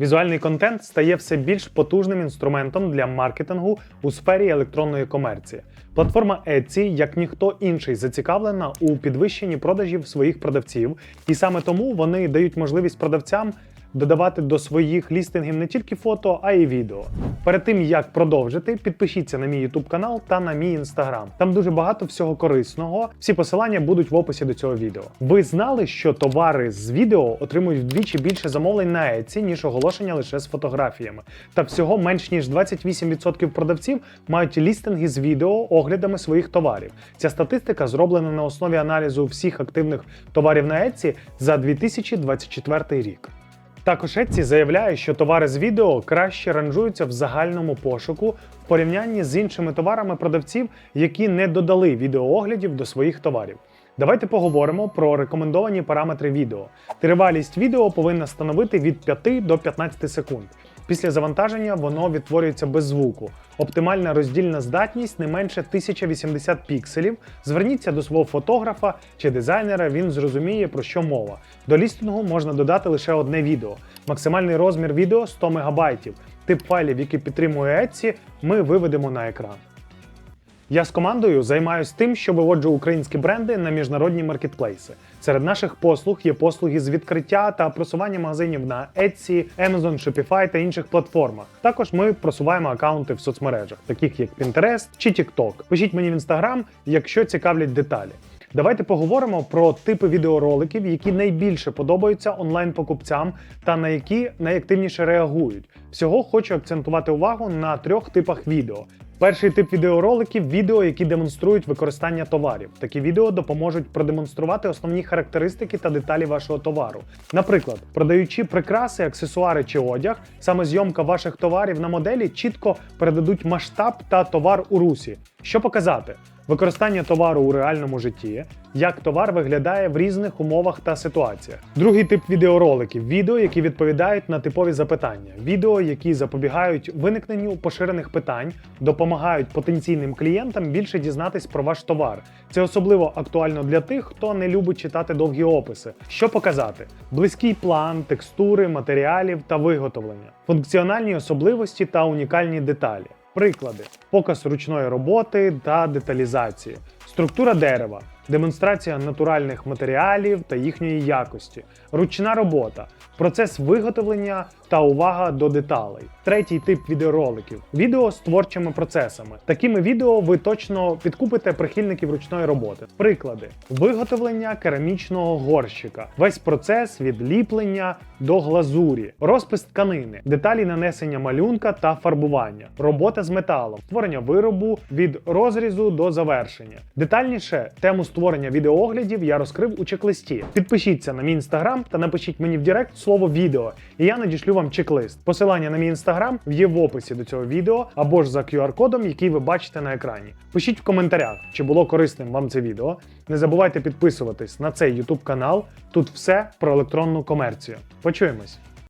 Візуальний контент стає все більш потужним інструментом для маркетингу у сфері електронної комерції. Платформа Etsy, як ніхто інший, зацікавлена у підвищенні продажів своїх продавців, і саме тому вони дають можливість продавцям додавати до своїх лістингів не тільки фото, а й відео. Перед тим як продовжити, підпишіться на мій YouTube канал та на мій Instagram. Там дуже багато всього корисного. Всі посилання будуть в описі до цього відео. Ви знали, що товари з відео отримують вдвічі більше замовлень на Etsy, ніж оголошення лише з фотографіями. Та всього менш ніж 28% продавців мають лістинги з відео оглядами своїх товарів. Ця статистика зроблена на основі аналізу всіх активних товарів на Etsy за 2024 рік. Також Etsy заявляє, що товари з відео краще ранжуються в загальному пошуку порівнянні з іншими товарами продавців, які не додали відеооглядів до своїх товарів. Давайте поговоримо про рекомендовані параметри відео. Тривалість відео повинна становити від 5 до 15 секунд. Після завантаження воно відтворюється без звуку. Оптимальна роздільна здатність не менше 1080 пікселів. Зверніться до свого фотографа чи дизайнера, він зрозуміє про що мова. До лістингу можна додати лише одне відео. Максимальний розмір відео 100 МБ. Тип файлів, які підтримує Etsy, ми виведемо на екран. Я з командою займаюся тим, що виводжу українські бренди на міжнародні маркетплейси. Серед наших послуг є послуги з відкриття та просування магазинів на Etsy, Amazon, Shopify та інших платформах. Також ми просуваємо акаунти в соцмережах, таких як Pinterest чи TikTok. Пишіть мені в Instagram, якщо цікавлять деталі. Давайте поговоримо про типи відеороликів, які найбільше подобаються онлайн-покупцям та на які найактивніше реагують. Всього хочу акцентувати увагу на трьох типах відео. Перший тип відеороликів відео, які демонструють використання товарів. Такі відео допоможуть продемонструвати основні характеристики та деталі вашого товару. Наприклад, продаючи прикраси, аксесуари чи одяг, саме зйомка ваших товарів на моделі чітко передадуть масштаб та товар у русі. Що показати? Використання товару у реальному житті, як товар виглядає в різних умовах та ситуаціях. Другий тип відеороликів відео, які відповідають на типові запитання, відео, які запобігають виникненню поширених питань, допомагають потенційним клієнтам більше дізнатись про ваш товар. Це особливо актуально для тих, хто не любить читати довгі описи. Що показати? Близький план, текстури, матеріалів та виготовлення, функціональні особливості та унікальні деталі. Приклади: показ ручної роботи та деталізації, структура дерева, демонстрація натуральних матеріалів та їхньої якості, ручна робота, процес виготовлення та увага до деталей. Третій тип відеороликів відео з творчими процесами. Такими відео ви точно підкупите прихильників ручної роботи. Приклади: виготовлення керамічного горщика, весь процес від ліплення до глазурі, розпис тканини, деталі нанесення малюнка та фарбування, робота з металом, створення виробу від розрізу до завершення. Детальніше тему створення відеооглядів я розкрив у чек-листі. Підпишіться на мій інстаграм та напишіть мені в Директ слово відео, і я надішлю вам чек-лист. Посилання на мій інстаграм є в описі до цього відео або ж за QR-кодом, який ви бачите на екрані. Пишіть в коментарях, чи було корисним вам це відео. Не забувайте підписуватись на цей YouTube канал. Тут все про електронну комерцію. Почуємось!